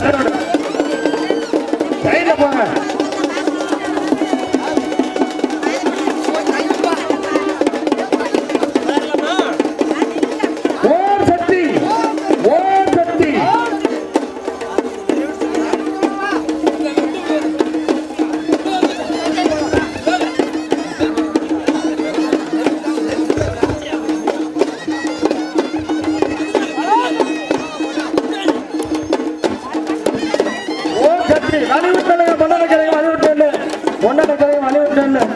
no, no, no. জন্য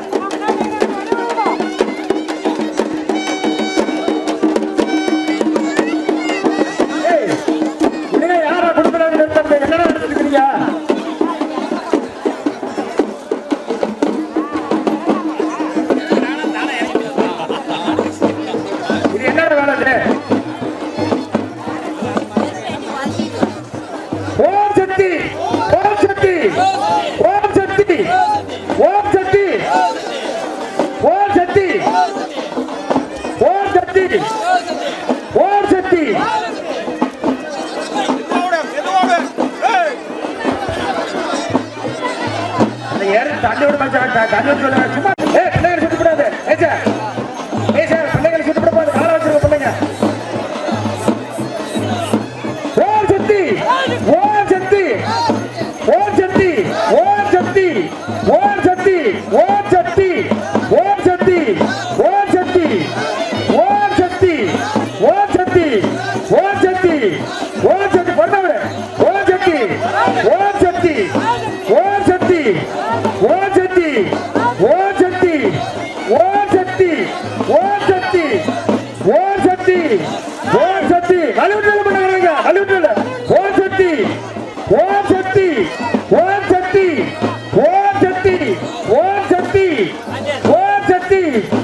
ஓர் சக்தி ஓர் சக்தி ஓர் சக்தி தண்ணி விட மாட்டா தண்ணி விட சும்மா ஓர் சக்தி ஓர் சக்தி ஓர் சக்தி ஓர் சக்தி அலுவலகம் பண்ணுங்க அலுவலகம் ஓர் சக்தி ஓர் சக்தி ஓர் சக்தி ஓர் சக்தி ஓர் சக்தி ஓர்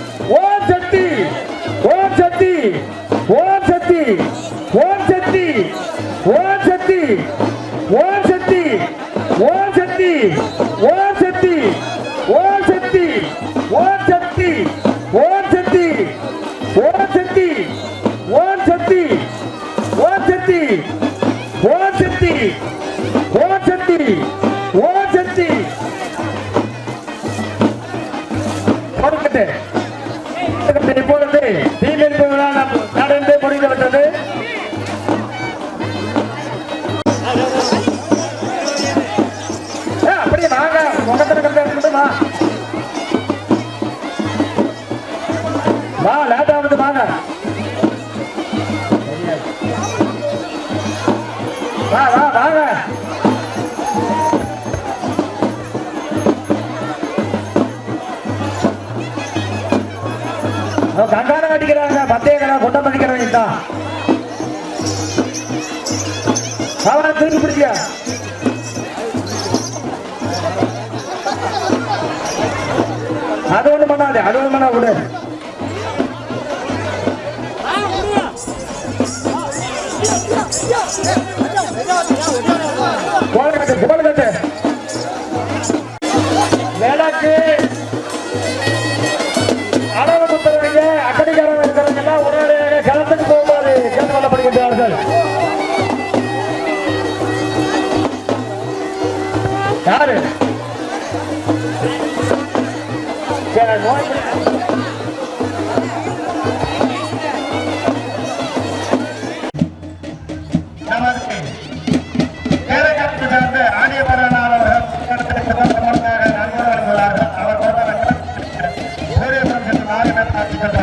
ஓம் சக்தி ஓம் சக்தி ஓம் சக்தி ஓம் சக்தி ஓம் சக்தி ஓம் சக்தி ஓம் சக்தி. போடுகிறது இப்பொழுது தீமில் போகிறான் வா லேட்டா வந்து வாங்க. வா வா வாங்க. கங்காரம் அடிக்கிறாங்க. பத்தேகரம் கொண்ட மதிக்கிறவங்க தான். அவனை திருப்பி பிடிச்சியா? அது ஒண்ணு பண்ணாது அது ஒண்ணு பண்ணா விடு. നാല് പേർ കാത്തിക്കട്ടെ